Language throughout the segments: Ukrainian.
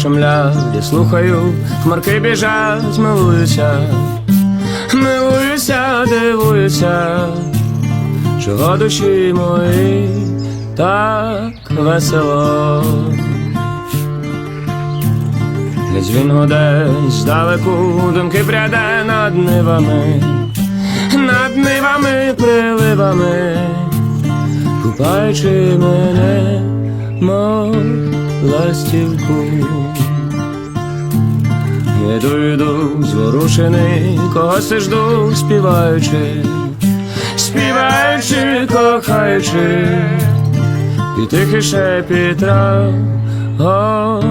Шумлять, слухаю, хмарки біжать, милуюся, милуюся, дивуюся, чого душі мої так весело. Десь він гуде здалеку, думки пряде над нивами, над нивами, приливами, купаючи мене, мов ластівку. Йду, йду, зворушений, когось жду, співаючи, співаючи, кохаючи, і тихий шепіт трав голублячий.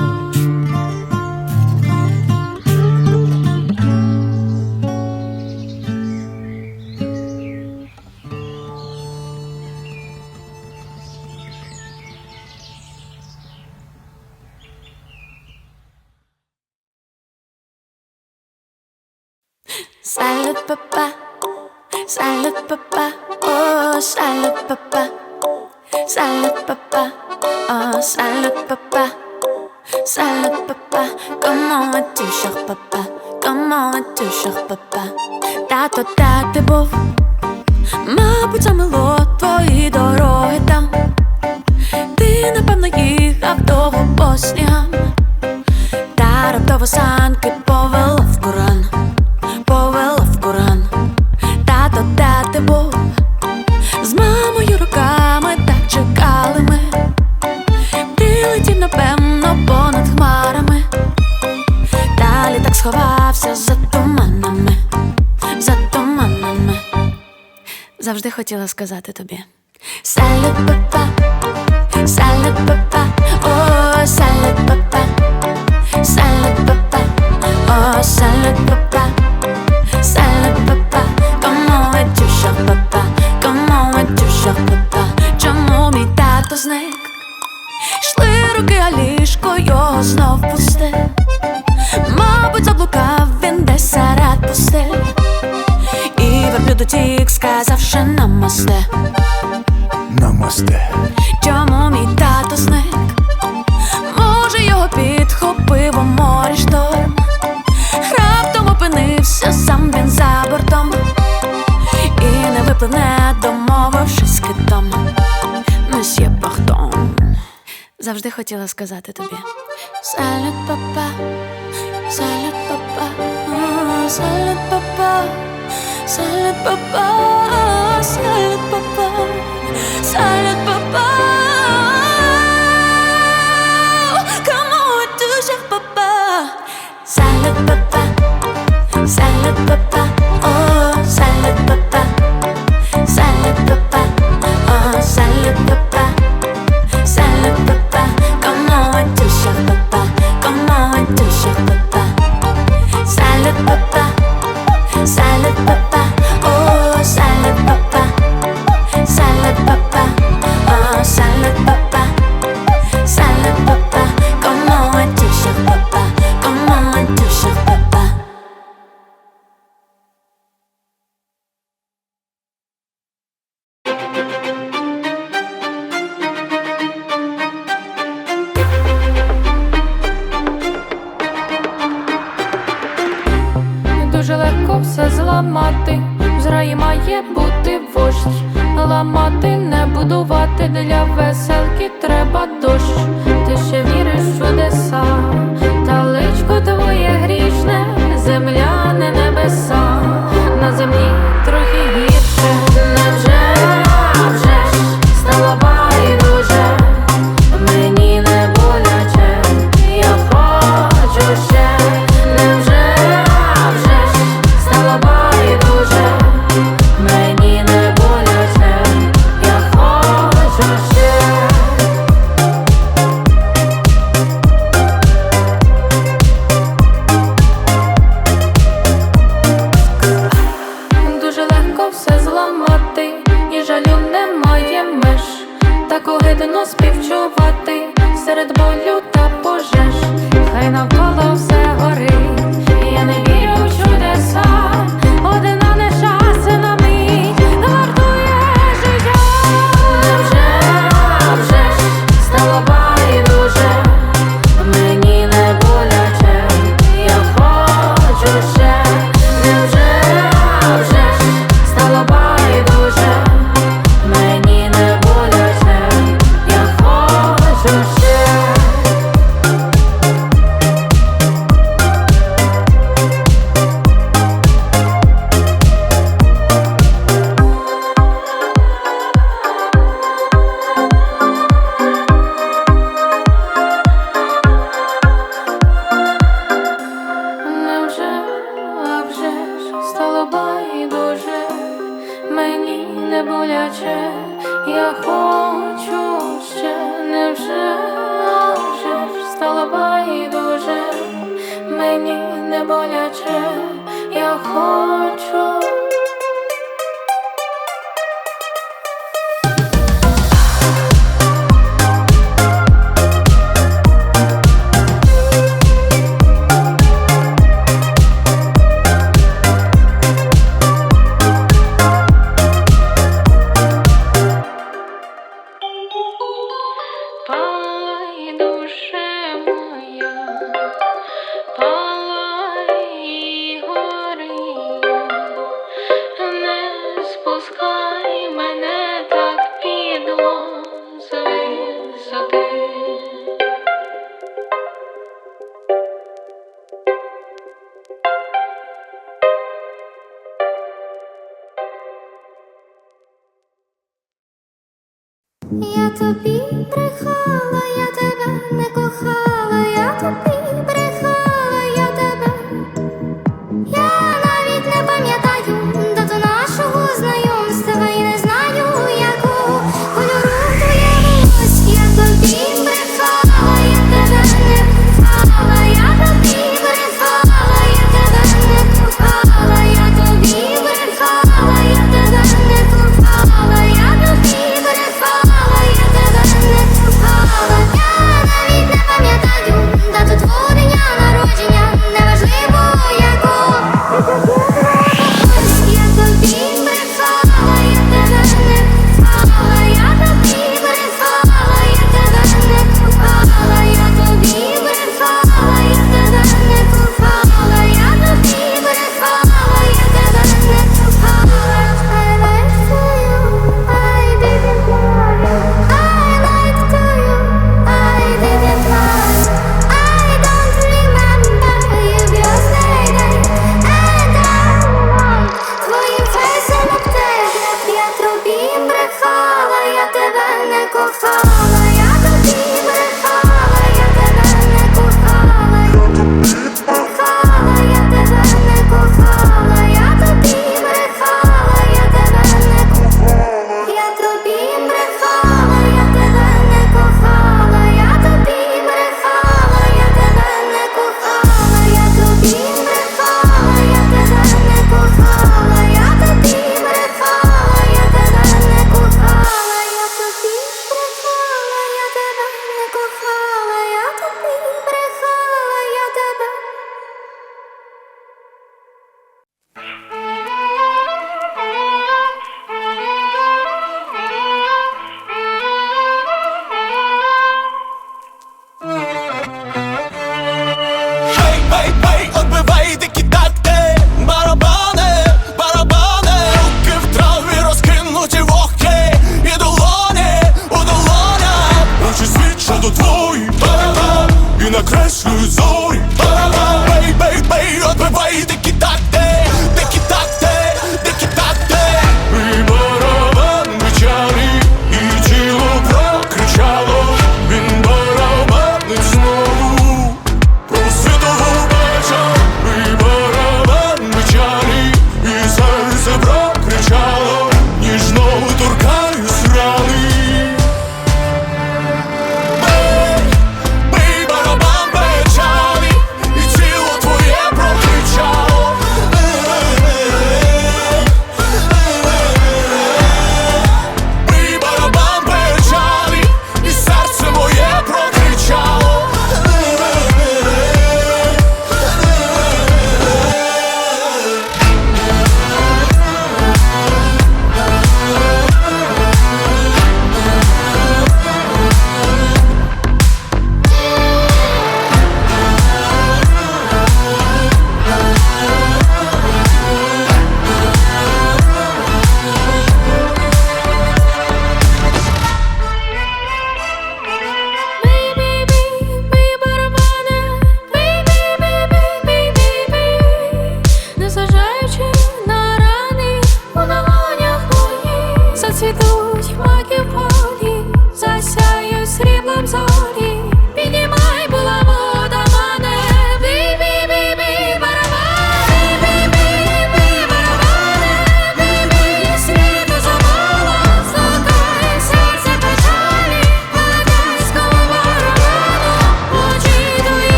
Salad papa, salad papa, oh salad papa, salad papa, oh salad papa, comment es-tu cher papa, comment es-tu cher papa, тато де ти був, мабуть, замило твої дороги Завжди хотіла сказати тобі. Салют, папа, салют, папа, о, салют, папа. Oh salad papa, salad papa, comment es-tu cher papa, comment es-tu чому мій тато зник? Йшли руки, а ліжко його знов пусте. Мабуть, намасте. Намасте. Чому мій тато зник? Може, його підхопив у морі шторм? Раптом опинився сам він за бортом І не випливне, домовившись з китом. Месьє Пахтон Завжди хотіла сказати тобі. Салют, папа, салют, папа, салют, папа, салют, папа, салют, папа, салют, папа. Comment es-tu, cher papa? Salad papa, salad papa, я хочу. Пай, душе моя, пай. я тобі брехала. я go far.